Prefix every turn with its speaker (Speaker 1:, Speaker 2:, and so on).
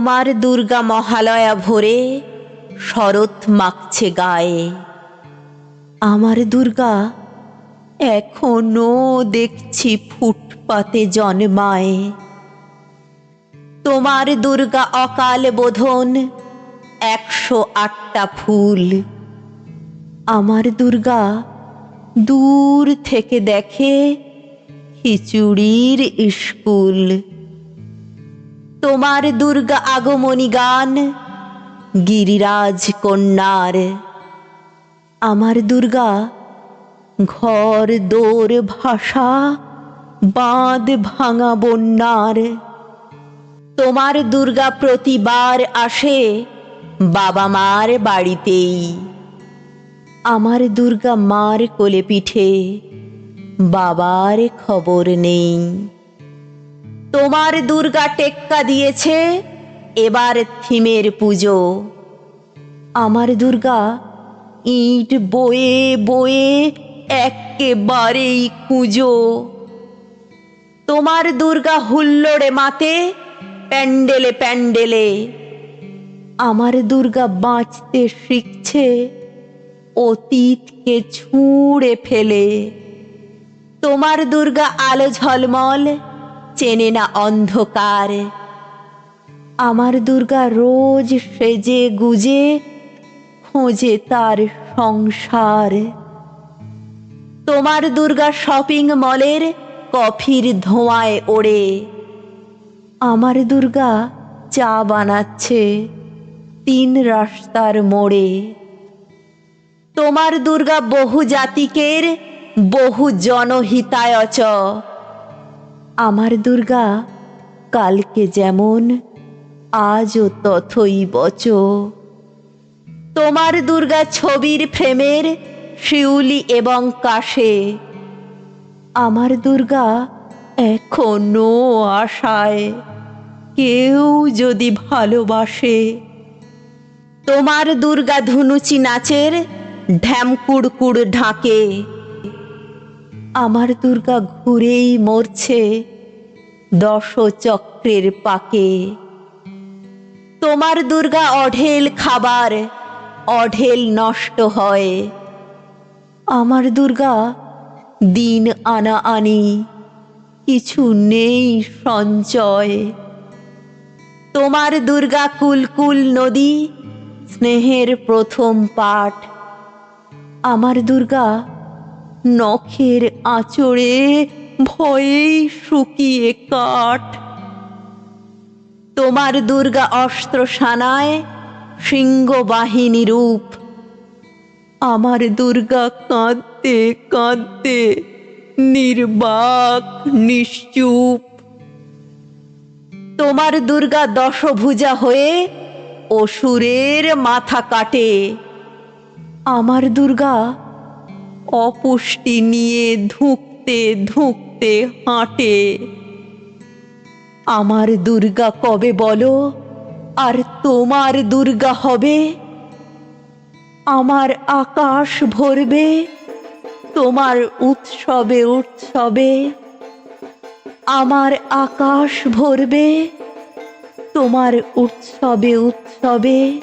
Speaker 1: তোমার দুর্গা মহালয়া ভোরে শরৎ মাখছে গায়ে। আমার দুর্গা, এখনও দেখছি ফুটপাতে জন্মায়। তোমার দুর্গা অকাল বোধন একশো আটটা ফুল। আমার দুর্গা দূর থেকে দেখে খিচুড়ির স্কুল তোমার দুর্গা আগমনী গান, গিরিরাজ কন্যার। আমার দুর্গা, ঘর দোর ভাষা, বাঁধ ভাঙা বন্যার। তোমার দুর্গা প্রতিবার আসে বাবা মার বাড়িতেই। আমার দুর্গা মার কোলে পিঠে বাবার খবর নেই। তোমার দুর্গা টেক্কা দিয়েছে, এবার থিমের পুজো। আমার দুর্গা ইট বয়ে বয়ে একেবারেই কুঁজো। তোমার দুর্গা হুল্লোড়ে মাতে, প্যান্ডেলে প্যান্ডেলে। আমার দুর্গা বাঁচতে শিখছে, অতীতকে ছুঁড়ে ফেলে। তোমার দুর্গা আলো ঝলমল চেনে না অন্ধকার। আমার দুর্গা রোজ সেজে গুজে, খোঁজে তার সংসার। তোমার দুর্গা শপিং মলের কফির ধোঁয়ায় ওড়ে। আমার দুর্গা চা বানাচ্ছে তিন রাস্তার মোড়ে। তোমার দুর্গা বহু জাতিকের বহু জনহিতায়চ। আমার দুর্গা, কালকে যেমন, আজও তথই বচ। তোমার দুর্গা ছবির ফ্রেমের শিউলি এবং কাশে। আমার দুর্গা এখনও আশায়, কেউ যদি ভালোবাসে। তোমার দুর্গা ধুনুচি নাচের ঢ্যামকুড়কুড় ঢাকে। আমার দুর্গা ঘুরেই মরছে। দশ চক্রের পাকে। তোমার দুর্গা অঢেল খাবার, অঢেল নষ্ট হয়। আমার দুর্গা, দিন আনা আনি, কিছু নেই সঞ্চয়। তোমার দুর্গা কুলকুল নদী, স্নেহের প্রথম পাঠ। আমার দুর্গা, নখের আঁচড়ে ভয়েই শুকিয়ে কাঠ। তোমার দুর্গা অস্ত্র সানায় সিংহ বাহিনী রূপ। আমার দুর্গা কাঁদতে কাঁদতে নির্বাক, নিশ্চুপ। তোমার দুর্গা দশভুজা হয়ে অসুরের মাথা কাটে। আমার দুর্গা অপুষ্টি নিয়ে ধুঁকতে ধুঁকতে হাঁটে। আমার দুর্গা কবে বলো? আর তোমার দুর্গা হবে? আমার আকাশ ভরবে, তোমার উৎসবে উৎসবে। আমার আকাশ ভরবে, তোমার উৎসবে উৎসবে।